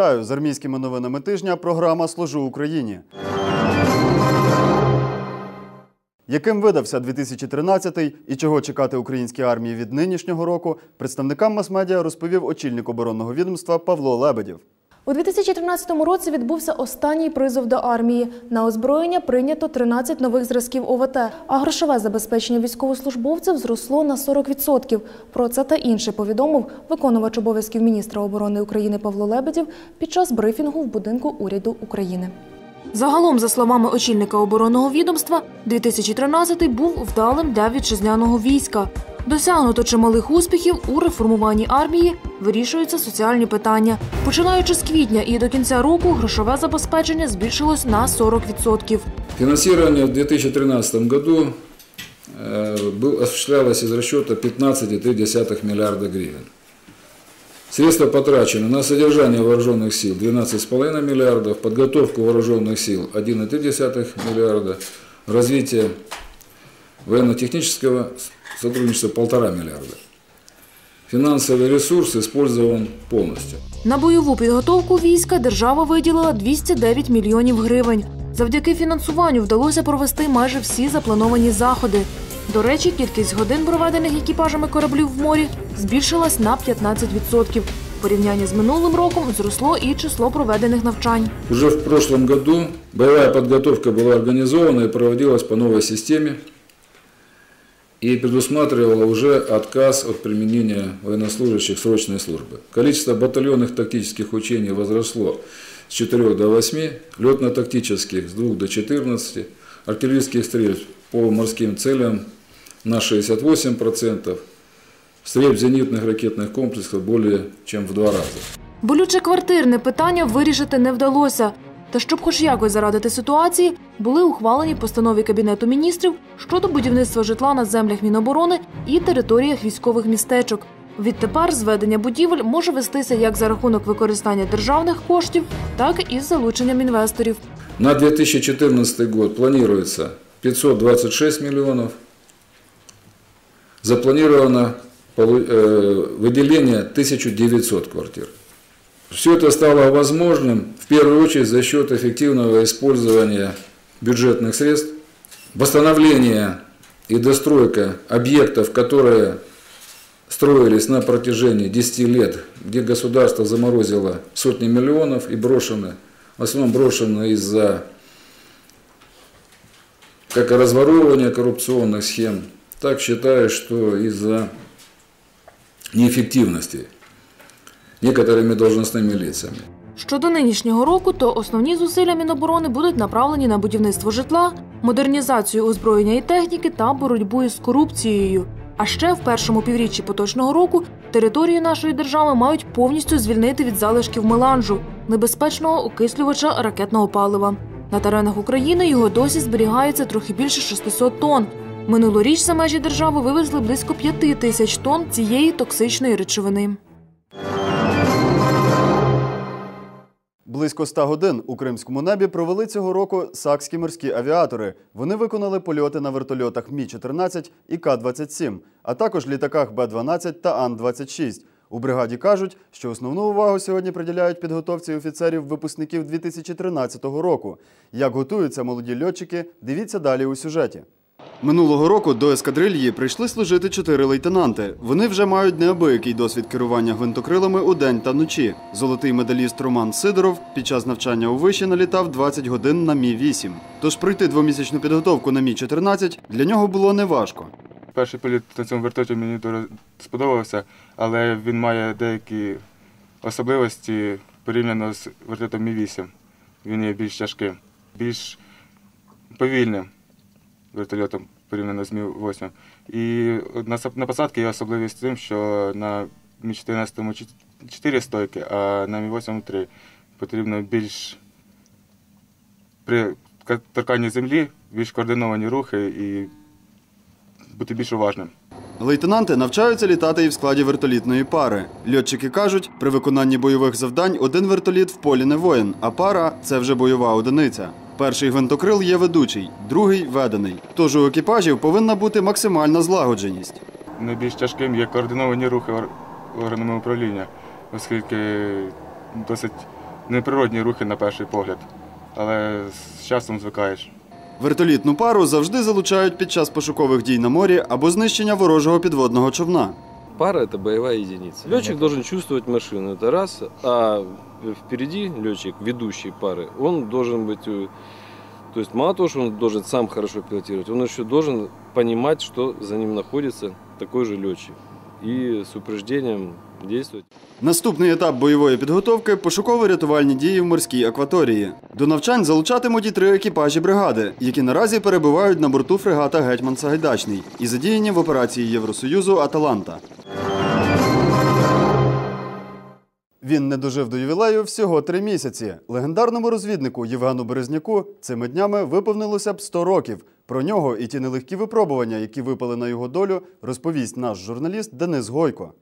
Вітаю з армійськими новинами тижня. Програма Служу Україні. Яким видався 2013-й і чого чекати українській армії від нинішнього року, представникам мас-медіа розповів очільник оборонного відомства Павло Лебедєв. У 2013 році відбувся останній призов до армії. На озброєння прийнято 13 нових зразків ОВТ, а грошове забезпечення військовослужбовців зросло на 40%. Про це та інше повідомив виконувач обов'язків міністра оборони України Павло Лебедєв під час брифінгу в будинку уряду України. Загалом, за словами очільника оборонного відомства, 2013 був вдалим для вітчизняного війська. Досягнуто чималих успіхів у реформуванні армії, вирішуються соціальні питання. Починаючи з квітня і до кінця року грошове забезпечення збільшилось на 40%. Финансирование в 2013 году э, был- осуществлялось из расчета 15,3 миллиарда гривен. Средства потрачены на содержание вооруженных сил 12,5 миллиардов, подготовку вооруженных сил 1,3 миллиарда, развитие военно-технического сотрудничества 1,5 миллиарда. Финансовый ресурс использован полностью. На бойову підготовку війська держава виділила 209 мільйонів гривень. Завдяки фінансуванню вдалося провести майже всі заплановані заходи. До речі, кількість годин, проведених екіпажами кораблів в морі, збільшилась на 15%. В порівнянні з минулим роком зросло і число проведених навчань. Уже в прошлом году боевая подготовка была организована и проводилась по новой системе и предусматривала уже отказ от применения военнослужащих срочной службы. Количество батальонных тактических учений возросло с 4 до 8, летно-тактических с 2 до 14, артиллерийских стрельб по морским целям на 68%, стрельб зенитных ракетных комплексов более чем в два раза. Болюче квартирне питання вирішити не вдалося. Та щоб хоч якось зарадити ситуації, були ухвалені постанови Кабінету міністрів щодо будівництва житла на землях Міноборони і територіях військових містечок. Відтепер зведення будівель може вестися як за рахунок використання державних коштів, так і з залученням інвесторів. На 2014 год планируется 526 миллионов. Запланировано полу- э, выделение 1900 квартир. Все это стало возможным в первую очередь за счет эффективного использования бюджетных средств, восстановления и достройка объектов, которые строились на протяжении 10 лет, где государство заморозило сотни миллионов и брошены, в основном брошены из-за как разворовывания коррупционных схем, так считаю, что из-за неэффективности некоторыми должностными лицами. Щодо нинішнього року, то основні зусилля Міноборони будуть направлені на будівництво житла, модернізацію озброєння і техніки та боротьбу із корупцією. А ще в першому півріччі поточного року території нашої держави мають повністю звільнити від залишків меланжу небезпечного окислювача ракетного палива. На теренах України його досі зберігається трохи більше 600 тонн. Минулоріч за межі держави вивезли близько 5 тисяч тонн цієї токсичної речовини. Близько 100 годин у кримському небі провели цього року сакські морські авіатори. Вони виконали польоти на вертольотах Мі-14 і К-27, а також літаках Б-12 та Ан-26. У бригаді кажуть, що основну увагу сьогодні приділяють підготовці офіцерів-випускників 2013 року. Як готуються молоді льотчики, дивіться далі у сюжеті. Минулого року до ескадрильї прийшли служити чотири лейтенанти. Вони вже мають неабиякий досвід керування гвинтокрилами у день та вночі. Золотий медаліст Роман Сидоров під час навчання у виші налітав 20 годин на Мі-8. Тож пройти двомісячну підготовку на Мі-14 для нього було неважко. Перший політ на цьому вертольоті мені дуже сподобався, але він має деякі особливості порівняно з вертольотом Мі-8. Він є більш тяжким, більш повільним вертольотом порівняно з Мі-8. І на, на посадці є особливість тим, що на Мі-14 4 стойки, а на Мі-8 3. Потрібно більш при торканні землі більш координовані рухи і бути більш уважним. Лейтенанти навчаються літати і в складі вертолітної пари. Льотчики кажуть, при виконанні бойових завдань один вертоліт в полі не воїн, а пара це вже бойова одиниця. Перший гвинтокрил є ведучий, другий ведений. Тож у екіпажів повинна бути максимальна злагодженість. Найбільш тяжким є координовані рухи органами управління, оскільки досить неприродні рухи на перший погляд, але з часом звикаєш. Вертолітну пару завжди залучають під час пошукових дій на морі або знищення ворожого підводного човна Пара – это боевая единица. Летчик должен чувствовать машину, это раз. А впереди летчик, ведущий пары, он должен быть... э, То есть мало того, что он должен сам хорошо пилотировать, он еще должен понимать, что за ним находится такой же летчик. И с упреждением действовать. Наступний етап бойової підготовки пошуково-рятувальні дії в морській акваторії. До навчань залучатимуть і три екіпажі бригади, які наразі перебувають на борту фрегата Гетьман Сагайдачний і задіяні в операції Євросоюзу Аталанта. Він не дожив до ювілею всього три місяці. Легендарному розвіднику Євгену Березняку цими днями виповнилося б 100 років. Про нього і ті нелегкі випробування, які випали на його долю, розповість наш журналіст Денис Гойко.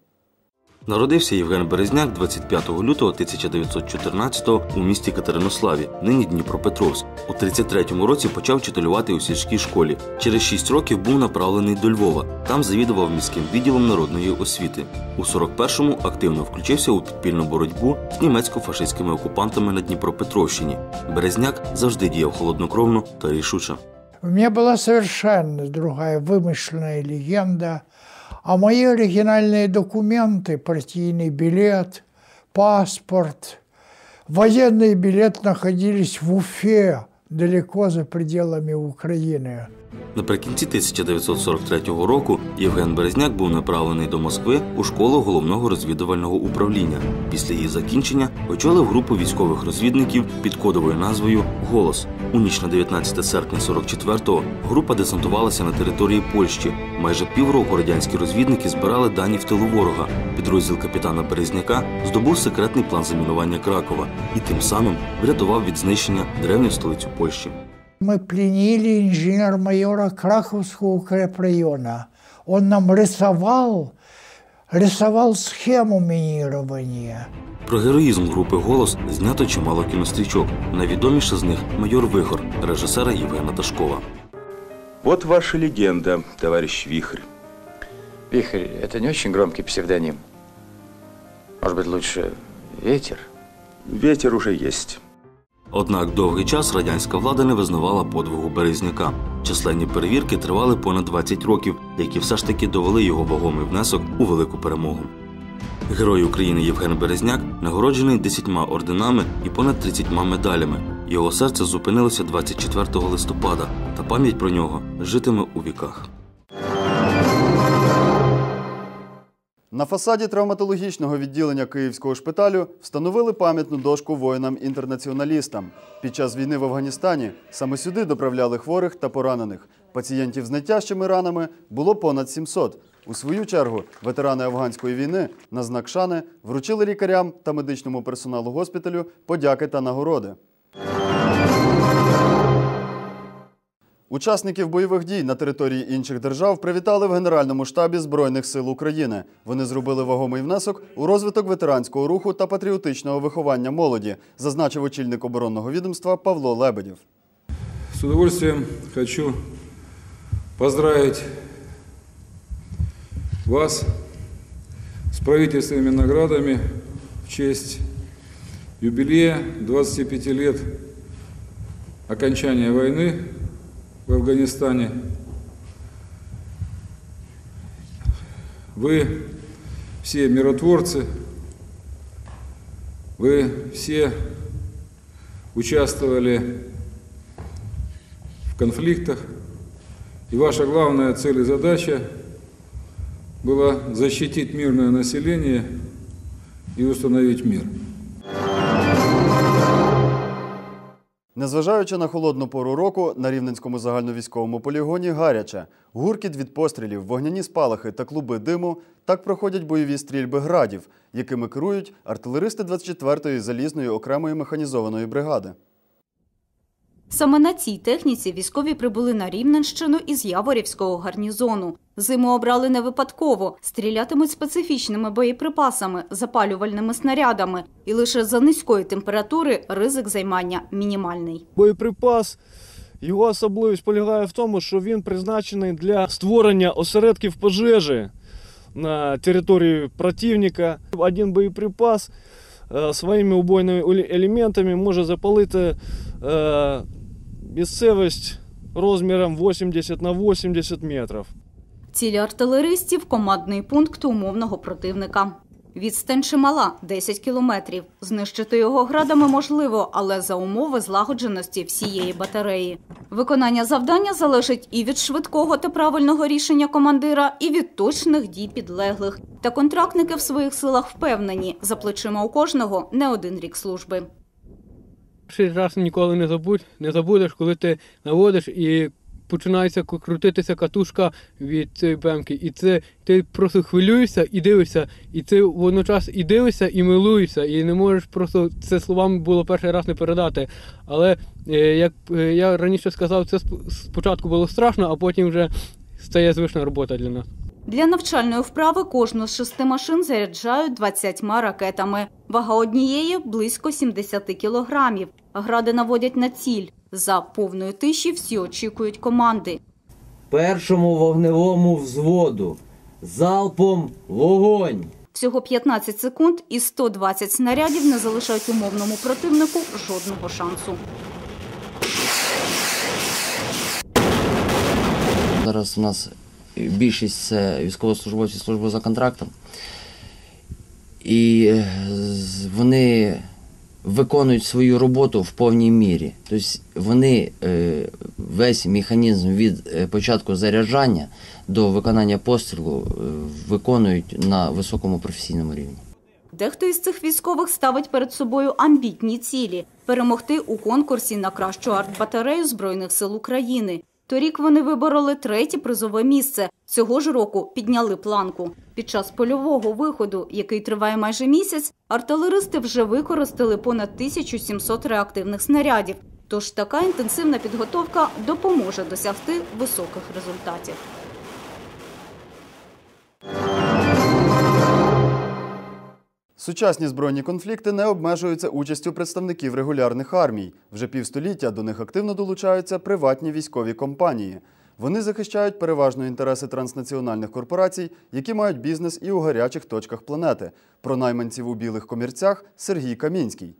Народився Євген Березняк 25 лютого 1914 у місті Катеринославі, нині Дніпропетровськ. У 33-му році почав вчителювати у сільській школі. Через 6 років був направлений до Львова. Там завідував міським відділом народної освіти. У 41-му активно включився у підпільну боротьбу з німецько-фашистськими окупантами на Дніпропетровщині. Березняк завжди діяв холоднокровно та рішуче. У меня была совершенно другая вымышленная легенда, а мои оригинальные документы, партийный билет, паспорт, военный билет находились в Уфе, далеко за пределами Украины. Наприкінці 1943 року Євген Березняк був направлений до Москви у школу головного розвідувального управління. Після її закінчення очолив групу військових розвідників під кодовою назвою Голос. У ніч на 19 серпня 44-го група десантувалася на території Польщі. Майже півроку радянські розвідники збирали дані в тилу ворога. Підрозділ капітана Березняка здобув секретний план замінування Кракова і тим самим врятував від знищення древню столицю Польщі. Мы пленили инженер-майора Краковского укрепрайона. Он нам рисовал, рисовал схему минирования. Про героїзм групи Голос знято чимало кінострічок. Найвідоміше з них майор Вихор, режисера Євгена Ташкова. Вот ваша легенда, товарищ Вихрь. Вихрь – это не очень громкий псевдоним. Может быть, лучше ветер? Ветер уже есть. Однак довгий час радянська влада не визнавала подвигу Березняка. Численні перевірки тривали понад 20 років, які все ж таки довели його вагомий внесок у велику перемогу. Герой України Євген Березняк нагороджений 10 орденами і понад 30 медалями. Його серце зупинилося 24 листопада, та пам'ять про нього житиме у віках. На фасаді травматологічного відділення Київського шпиталю встановили пам'ятну дошку воїнам-інтернаціоналістам. Під час війни в Афганістані саме сюди доправляли хворих та поранених. Пацієнтів з найтяжчими ранами було понад 700. У свою чергу ветерани афганської війни на знак шани вручили лікарям та медичному персоналу госпіталю подяки та нагороди. Учасників бойових дій на території інших держав привітали в Генеральному штабі Збройних сил України. Вони зробили вагомий внесок у розвиток ветеранського руху та патріотичного виховання молоді, зазначив очільник оборонного відомства Павло Лебедєв. С удовольствием хочу поздравить вас с правительственными наградами в честь юбилея 25 лет окончания войны в Афганистане. Вы все миротворцы, вы все участвовали в конфликтах, и ваша главная цель и задача была защитить мирное население и установить мир. Незважаючи на холодну пору року, на Рівненському загальновійськовому полігоні гаряче. Гуркіт від пострілів, вогняні спалахи та клуби диму так проходять бойові стрільби градів, якими керують артилеристи 24-ї залізної окремої механізованої бригади. Саме на цій техніці військові прибули на Рівненщину із Яворівського гарнізону. Зиму обрали не випадково. Стрілятимуть специфічними боєприпасами, запалювальними снарядами. І лише за низької температури ризик займання мінімальний. Боєприпас його особливість полягає в тому, що він призначений для створення осередків пожежі на території противника. Один боєприпас е, своїми убойними елементами може запалити е, місцевість розміром 80 на 80 метрів. Цілі артилеристів – командний пункт умовного противника. Відстань чимала – 10 кілометрів. Знищити його градами можливо, але за умови злагодженості всієї батареї. Виконання завдання залежить і від швидкого та правильного рішення командира, і від точних дій підлеглих. Та контрактники в своїх силах впевнені – за плечима у кожного не один рік служби. Перший раз ніколи не забудь, не забудеш, коли ти наводиш і починається крутитися катушка від цієї бемки. І це ти просто хвилюєшся і дивишся, і ти водночас і дивишся, і милуєшся, і не можеш просто це словами було перший раз не передати. Але е, як е, я раніше сказав, це сп- спочатку було страшно, а потім вже стає звична робота для нас. Для навчальної вправи кожну з шести машин заряджають 20 ракетами. Вага однієї – близько 70 кілограмів. Гради наводять на ціль. За повної тиші всі очікують команди. першому вогневому взводу. Залпом вогонь! Всього 15 секунд і 120 снарядів не залишають умовному противнику жодного шансу. Зараз у нас більшість це військовослужбовці служби за контрактом. І е, вони виконують свою роботу в повній мірі. Тобто вони е, весь механізм від е, початку заряджання до виконання пострілу виконують на високому професійному рівні. Дехто із цих військових ставить перед собою амбітні цілі – перемогти у конкурсі на кращу артбатарею Збройних сил України. Торік вони вибороли третє призове місце. Цього ж року підняли планку. Під час польового виходу, який триває майже місяць, артилеристи вже використали понад 1700 реактивних снарядів. Тож така інтенсивна підготовка допоможе досягти високих результатів. Сучасні збройні конфлікти не обмежуються участю представників регулярних армій. Вже півстоліття до них активно долучаються приватні військові компанії. Вони захищають переважно інтереси транснаціональних корпорацій, які мають бізнес і у гарячих точках планети. Про найманців у білих комірцях Сергій Камінський.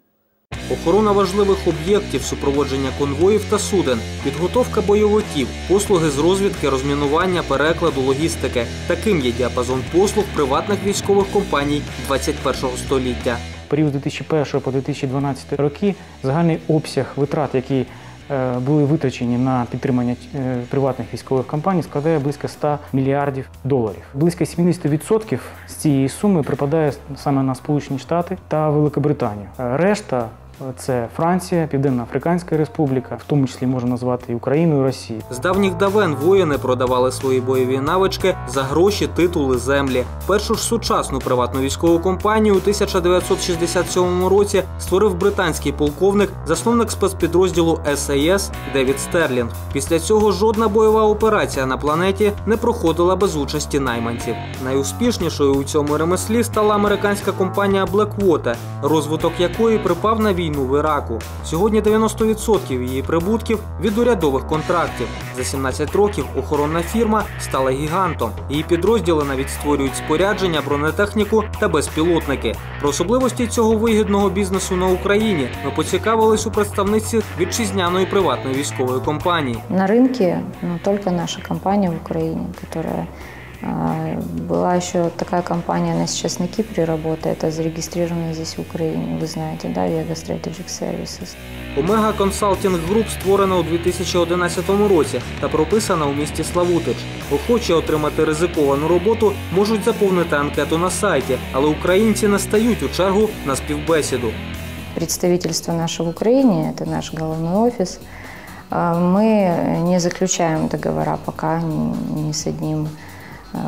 Охорона важливих об'єктів, супроводження конвоїв та суден, підготовка бойовиків, послуги з розвідки, розмінування, перекладу, логістики. Таким є діапазон послуг приватних військових компаній 21-го століття. період з 2001 по 2012 роки загальний обсяг витрат, які були витрачені на підтримання е, приватних військових компаній, складає близько 100 мільярдів доларів. Близько 70% з цієї суми припадає саме на Сполучені Штати та Великобританію. Е, Решта е, це Франція, Південно-Африканська Республіка, в тому числі можна назвати і Україну і Росію. З давніх давен воїни продавали свої бойові навички за гроші, титули, землі. Першу ж сучасну приватну військову компанію у 1967 році створив британський полковник, засновник спецпідрозділу САС Девід Стерлінг. Після цього жодна бойова операція на планеті не проходила без участі найманців. Найуспішнішою у цьому ремеслі стала американська компанія Blackwater, розвиток якої припав на війну в Іраку. Сьогодні 90% її прибутків від урядових контрактів. За 17 років охоронна фірма стала гігантом. Її підрозділи навіть створюють спорядження, бронетехніку та безпілотники. Про особливості цього вигідного бізнесу на Україні ми поцікавились у представниці вітчизняної приватної військової компанії. На рынке ну, только наша компания в Украине, которая а, была еще такая компания, она сейчас на Кипре работает, а зарегистрирована здесь в Украине, вы знаете, да, Vega Strategic Services. Омега Консалтінг Груп створена у 2011 році та прописана у місті Славутич. Охочі отримати ризиковану роботу можуть заповнити анкету на сайті, але українці не стають у чергу на співбесіду. Представительство наше в Украине, это наш головной офис, а, мы не заключаем договора пока ни, ни с одним а,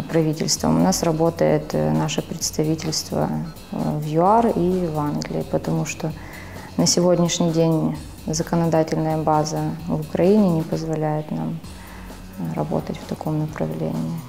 правительством. У нас работает э, наше представительство э, в ЮАР и в Англии, потому что на сегодняшний день законодательная база в Украине не позволяет нам э, работать в таком направлении.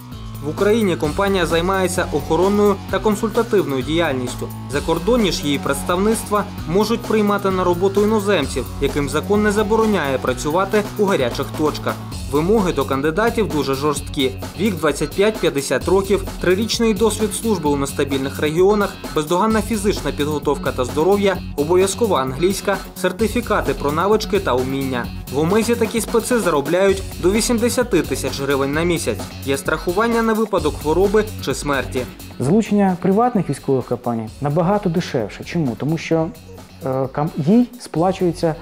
В Україні компанія займається охоронною та консультативною діяльністю. Закордонні ж її представництва можуть приймати на роботу іноземців, яким закон не забороняє працювати у гарячих точках. Вимоги до кандидатів дуже жорсткі: вік 25-50 років, трирічний досвід служби у нестабільних регіонах, бездоганна фізична підготовка та здоров'я, обов'язкова англійська, сертифікати про навички та уміння. В ОМЕЗі такі специ заробляють до 80 тисяч гривень на місяць. Є страхування на випадок хвороби чи смерті. Залучення приватних військових компаній набагато дешевше. Чому? Тому що е, їй сплачується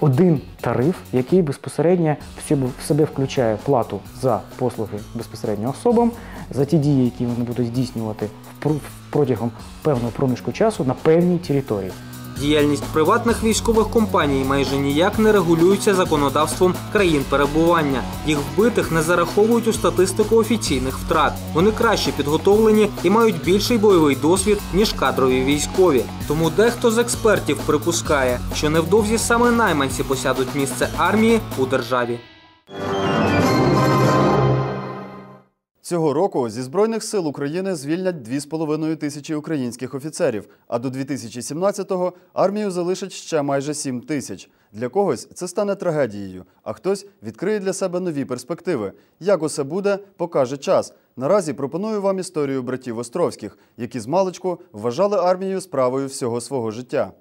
один тариф, який безпосередньо в себе- включає плату за послуги безпосередньо особам, за ті дії, які вони будуть здійснювати протягом певного проміжку часу на певній території. Діяльність приватних військових компаній майже ніяк не регулюється законодавством країн перебування. Їх вбитих не зараховують у статистику офіційних втрат. Вони краще підготовлені і мають більший бойовий досвід ніж кадрові військові. Тому дехто з експертів припускає, що невдовзі саме найманці посядуть місце армії у державі. Цього року зі Збройних сил України звільнять 2,5 тисячі українських офіцерів, а до 2017-го армію залишать ще майже 7 тисяч. Для когось це стане трагедією, а хтось відкриє для себе нові перспективи. Як усе буде, покаже час. Наразі пропоную вам історію братів Островських, які з маличку вважали армію справою всього свого життя.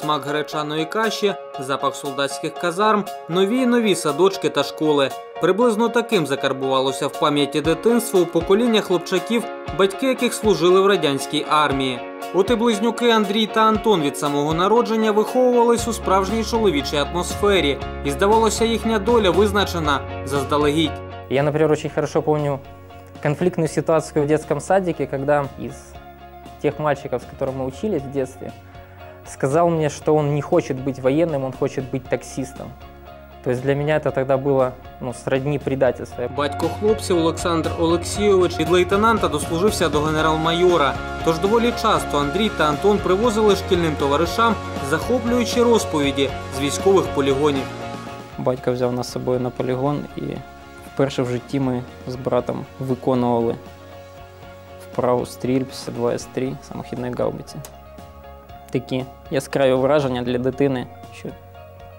Смак гречаної каші, запах солдатських казарм, нові й нові садочки та школи. Приблизно таким закарбувалося в пам'яті дитинства у покоління хлопчаків, батьки яких служили в радянській армії. От і близнюки Андрій та Антон від самого народження виховувались у справжній чоловічій атмосфері, і здавалося, їхня доля визначена заздалегідь. Я, например, очень хорошо помню конфликтную ситуацию в детском садике, когда из тех мальчиков, с которым мы учились в детстве, сказал мне, что он не хочет быть военным, он хочет быть таксистом. То есть для меня это тогда было ну, сродни предательства. Батько хлопців Олександр Олексійович від лейтенанта дослужився до генерал-майора. Тож доволі часто Андрій та Антон привозили шкільним товаришам захоплюючі розповіді з військових полігонів. Батько взяв нас з собою на полігон, і вперше в житті ми з братом виконували вправу стрільб з 2С3 самохідної гаубиці. Такі яскраві враження для дитини, що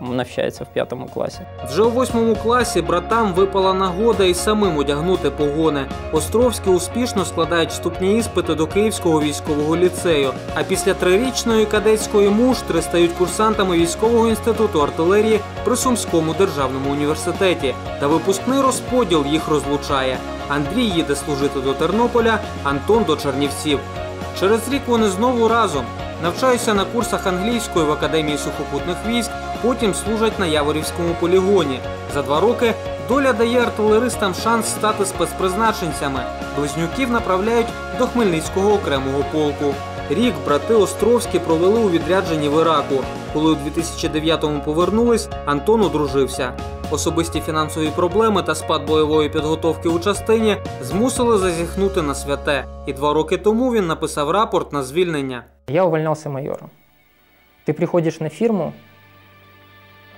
навчається в п'ятому класі. Вже у восьмому класі братам випала нагода і самим одягнути погони. Островські успішно складають вступні іспити до Київського військового ліцею. А після трирічної кадетської муштри стають курсантами військового інституту артилерії при Сумському державному університеті. Та випускний розподіл їх розлучає. Андрій їде служити до Тернополя, Антон до Чернівців. Через рік вони знову разом. Навчаються на курсах англійської в Академії сухопутних військ, потім служать на Яворівському полігоні. За два роки доля дає артилеристам шанс стати спецпризначенцями. Близнюків направляють до Хмельницького окремого полку. Рік брати Островські провели у відрядженні в Іраку. Коли у 2009-му повернулись, Антон одружився. Особисті фінансові проблеми та спад бойової підготовки у частині змусили зазіхнути на святе. І два роки тому він написав рапорт на звільнення. Я увольнялся майором. Ты приходишь на фирму,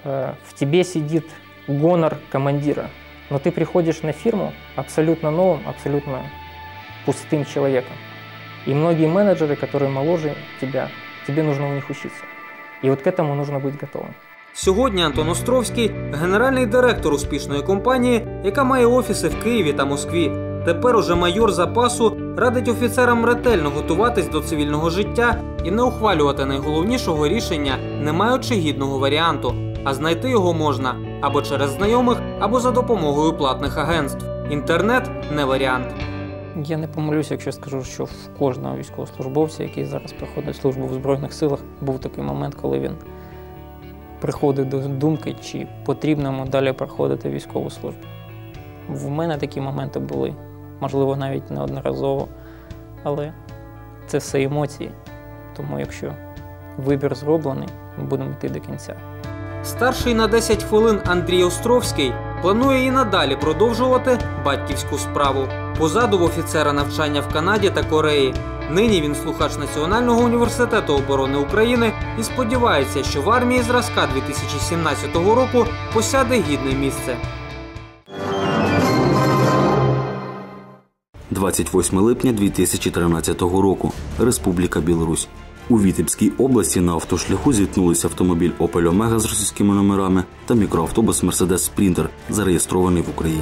э, в тебе сидит гонор командира, но ты приходишь на фирму абсолютно новым, абсолютно пустым человеком. И многие менеджеры, которые моложе тебя, тебе нужно у них учиться. И вот к этому нужно быть готовым. Сьогодні Антон Островський генеральний директор успішної компанії, яка має офіси в Києві та Москві. Тепер уже майор запасу радить офіцерам ретельно готуватись до цивільного життя і не ухвалювати найголовнішого рішення, не маючи гідного варіанту. А знайти його можна або через знайомих, або за допомогою платних агентств. Інтернет не варіант. Я не помилюся, якщо скажу, що в кожного військовослужбовця, який зараз проходить службу в Збройних силах, був такий момент, коли він приходить до думки, чи потрібно йому далі проходити військову службу. В мене такі моменти були, можливо, навіть неодноразово, але це все емоції. Тому якщо вибір зроблений, ми будемо йти до кінця. Старший на 10 хвилин Андрій Островський планує і надалі продовжувати батьківську справу. Позаду в офіцера навчання в Канаді та Кореї. Нині він слухач Національного університету оборони України і сподівається, що в армії зразка 2017 року посяде гідне місце. 28 липня 2013 року. Республіка Білорусь. У Вітебській області на автошляху зіткнулися автомобіль Opel Omega з російськими номерами та мікроавтобус Mercedes Sprinter, зареєстрований в Україні.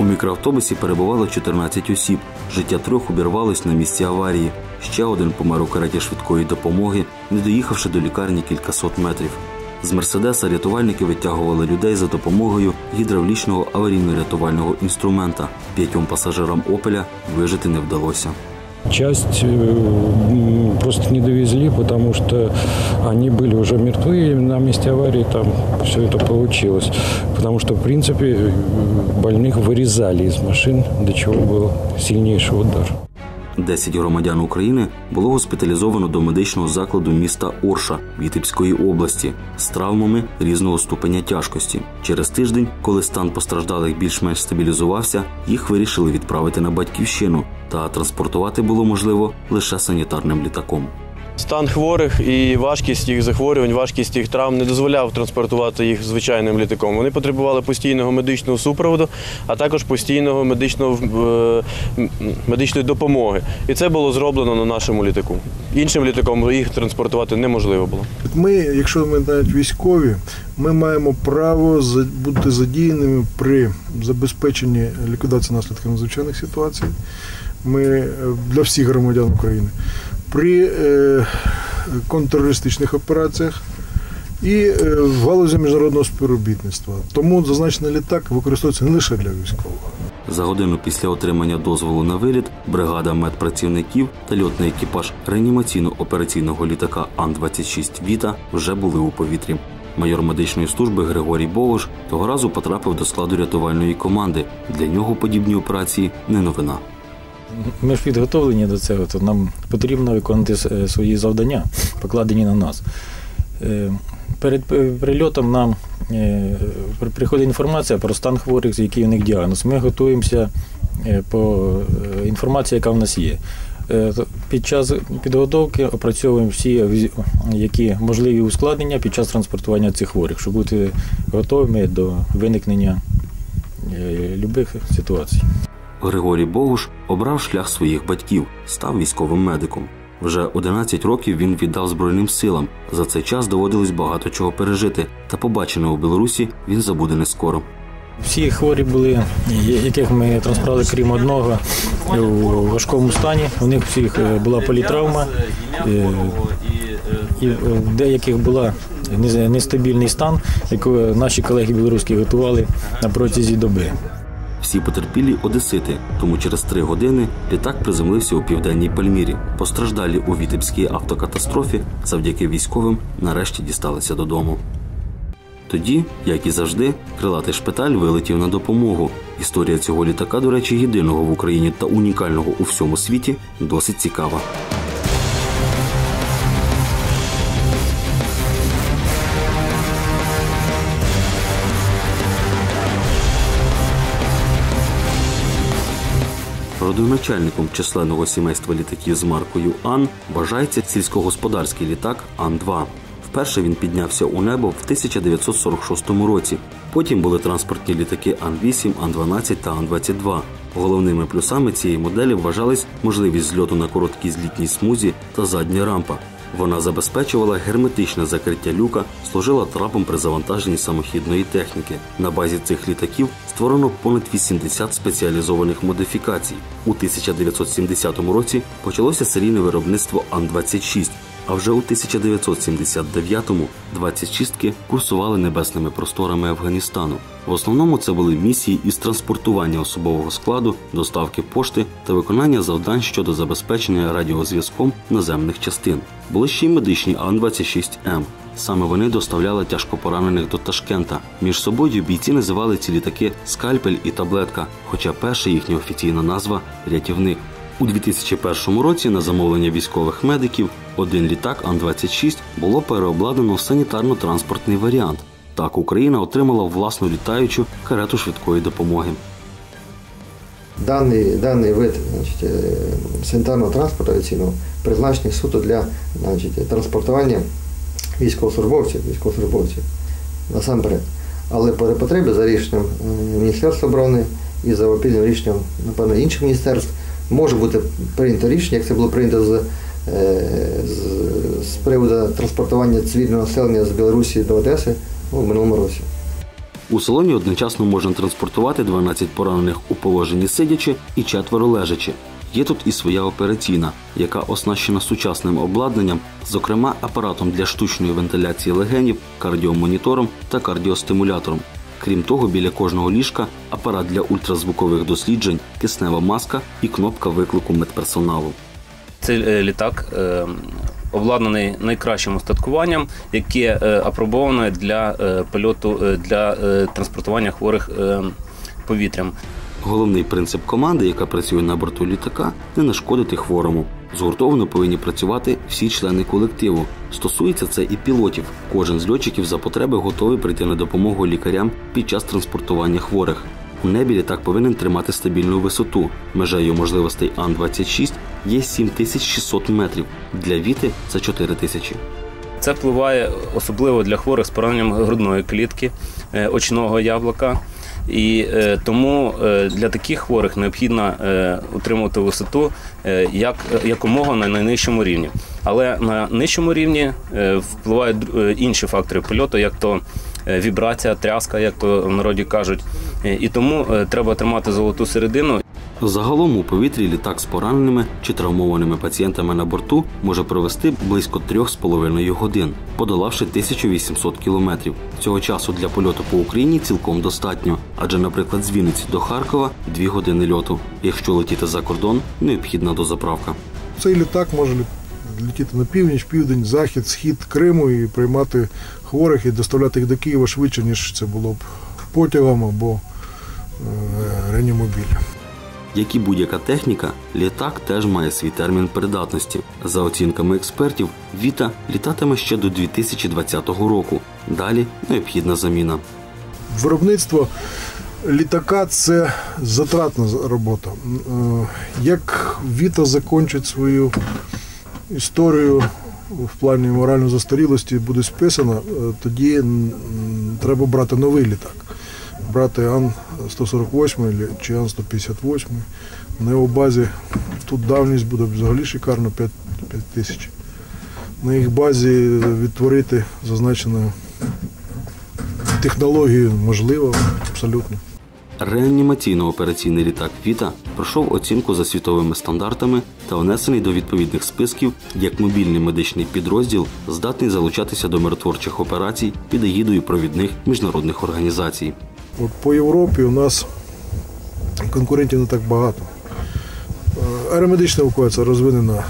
У мікроавтобусі перебувало 14 осіб. Життя трьох обірвалось на місці аварії. Ще один помер у кареті швидкої допомоги, не доїхавши до лікарні кількасот метрів. З Мерседеса рятувальники витягували людей за допомогою гідравлічного аварійно-рятувального інструмента. П'ятьом пасажирам Опеля вижити не вдалося. Часть э, просто не довезли, потому что они были уже мертвы, и на месте аварии там все это получилось. Потому что, в принципе, э, больных вырезали из машин, до чего был сильнейший удар. 10 громадян України було госпіталізовано до медичного закладу міста Орша Вітебської області з травмами різного ступеня тяжкості. Через тиждень, коли стан постраждалих більш-менш стабілізувався, їх вирішили відправити на батьківщину, та транспортувати було можливо лише санітарним літаком. Стан хворих і важкість їх захворювань, важкість їх травм не дозволяв транспортувати їх звичайним літаком. Вони потребували постійного медичного супроводу, а також постійного медичного е, медичної допомоги. І це було зроблено на нашому літаку. Іншим літаком їх транспортувати неможливо було. Ми, якщо ми навіть військові, ми маємо право бути задіяними при забезпеченні ліквідації наслідків надзвичайних ситуацій. Ми для всіх громадян України при е, контртерористичних операціях і е, в галузі міжнародного співробітництва. Тому зазначений літак використовується не лише для військових. За годину після отримання дозволу на виліт бригада медпрацівників та льотний екіпаж реанімаційно-операційного літака Ан-26 Віта вже були у повітрі. Майор медичної служби Григорій Богош того разу потрапив до складу рятувальної команди. Для нього подібні операції не новина. Ми ж підготовлені до цього, то нам потрібно виконувати свої завдання, покладені на нас. Перед прильотом нам приходить інформація про стан хворих, який у них діагноз. Ми готуємося по інформації, яка в нас є. Під час підготовки опрацьовуємо всі які можливі ускладнення під час транспортування цих хворих, щоб бути готовими до виникнення будь-яких ситуацій. Григорій Богуш обрав шлях своїх батьків, став військовим медиком. Вже 11 років він віддав Збройним силам. За цей час доводилось багато чого пережити, та побачене у Білорусі він забуде не скоро. Всі хворі були, яких ми транспортували, крім одного, у важкому стані. У них всіх була політравма, і в деяких була нестабільний стан, яку наші колеги білоруські готували на протязі доби. Всі потерпілі одесити, тому через три години літак приземлився у південній Пальмірі. Постраждалі у Вітебській автокатастрофі завдяки військовим нарешті дісталися додому. Тоді, як і завжди, крилатий шпиталь вилетів на допомогу. Історія цього літака, до речі, єдиного в Україні та унікального у всьому світі, досить цікава. Родоначальником численного сімейства літаків з маркою Ан вважається сільськогосподарський літак Ан-2. Вперше він піднявся у небо в 1946 році. Потім були транспортні літаки Ан-8, Ан-12 та Ан-22. Головними плюсами цієї моделі вважались можливість зльоту на короткій злітній смузі та задня рампа. Вона забезпечувала герметичне закриття люка, служила трапом при завантаженні самохідної техніки. На базі цих літаків створено понад 80 спеціалізованих модифікацій. У 1970 році почалося серійне виробництво Ан-26, а вже у 1979-му 26-ки курсували небесними просторами Афганістану. В основному це були місії із транспортування особового складу, доставки пошти та виконання завдань щодо забезпечення радіозв'язком наземних частин. Були ще й медичні Ан-26М. Саме вони доставляли тяжкопоранених до Ташкента. Між собою бійці називали ці літаки скальпель і таблетка, хоча перша їхня офіційна назва рятівник. У 2001 році на замовлення військових медиків один літак Ан-26 було переобладнано в санітарно-транспортний варіант. Так Україна отримала власну літаючу карету швидкої допомоги. Даний даний вид значить, санітарного транспорту авіаційного призначений суто для значить, транспортування військовослужбовців, військовослужбовців насамперед. Але по потребі за рішенням е, Міністерства оборони і за опільним рішенням, напевно, інших міністерств може бути прийнято рішення, як це було прийнято з, е, з, з приводу транспортування цивільного населення з Білорусі до Одеси ну, в минулому році. У салоні одночасно можна транспортувати 12 поранених у положенні сидячи і четверо лежачи. Є тут і своя операційна, яка оснащена сучасним обладнанням, зокрема апаратом для штучної вентиляції легенів, кардіомонітором та кардіостимулятором. Крім того, біля кожного ліжка апарат для ультразвукових досліджень, киснева маска і кнопка виклику медперсоналу. Цей е, літак е, обладнаний найкращим устаткуванням, яке е, апробоване для польоту для транспортування хворих повітрям. Головний принцип команди, яка працює на борту літака, не нашкодити хворому. Згуртовано повинні працювати всі члени колективу. Стосується це і пілотів. Кожен з льотчиків за потреби готовий прийти на допомогу лікарям під час транспортування хворих. У небі літак повинен тримати стабільну висоту. Межею можливостей Ан-26 є 7600 метрів. Для Віти це 4000. Це впливає особливо для хворих з пораненням грудної клітки, е, очного яблука. І е, тому е, для таких хворих необхідно е, утримувати висоту е, як, якомога на найнижчому рівні. Але на нижчому рівні е, впливають е, інші фактори польоту, як то е, вібрація, тряска, як то в народі кажуть. Е, І тому е, треба тримати золоту середину. Загалом у повітрі літак з пораненими чи травмованими пацієнтами на борту може провести близько 3,5 годин, подолавши 1800 кілометрів. Цього часу для польоту по Україні цілком достатньо, адже, наприклад, з Вінниці до Харкова 2 години льоту. Якщо летіти за кордон, необхідна дозаправка. Цей літак може лі- летіти на північ, південь, захід, схід Криму і приймати хворих і доставляти їх до Києва швидше, ніж це було б потягом або е, реанімобілем. Як і будь-яка техніка, літак теж має свій термін придатності. За оцінками експертів, Віта літатиме ще до 2020 року. Далі необхідна заміна. Виробництво літака це затратна робота. Е, Як Віта закінчить свою історію в плані моральної застарілості буде списана, е, тоді треба брати новий літак. Брати Ан-148 чи Ан-158. На його базі тут давність буде взагалі шикарно 5, 5 тисяч. На їх базі відтворити зазначеною технологію можливо абсолютно. Реанімаційно-операційний літак Віта пройшов оцінку за світовими стандартами та внесений до відповідних списків як мобільний медичний підрозділ, здатний залучатися до миротворчих операцій під егідою провідних міжнародних організацій. От по Європі у нас конкурентів не так багато. Е, Аеромедична евакуація розвинена е,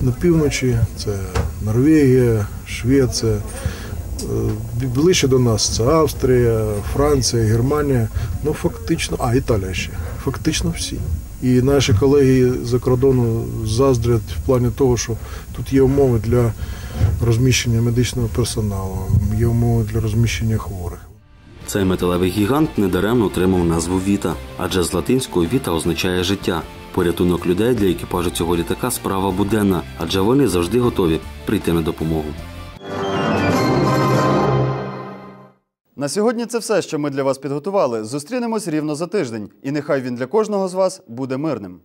на півночі, це Норвегія, Швеція. Е, Ближче до нас це Австрія, Франція, Германія. Ну, фактично, а Італія ще. Фактично всі. І наші колеги за кордону заздрять в плані того, що тут є умови для розміщення медичного персоналу, є умови для розміщення хворих. Цей металевий гігант недаремно отримав назву Віта, адже з латинського Віта означає життя. Порятунок людей для екіпажу цього літака справа буденна, адже вони завжди готові прийти на допомогу. На сьогодні це все, що ми для вас підготували. Зустрінемось рівно за тиждень, і нехай він для кожного з вас буде мирним.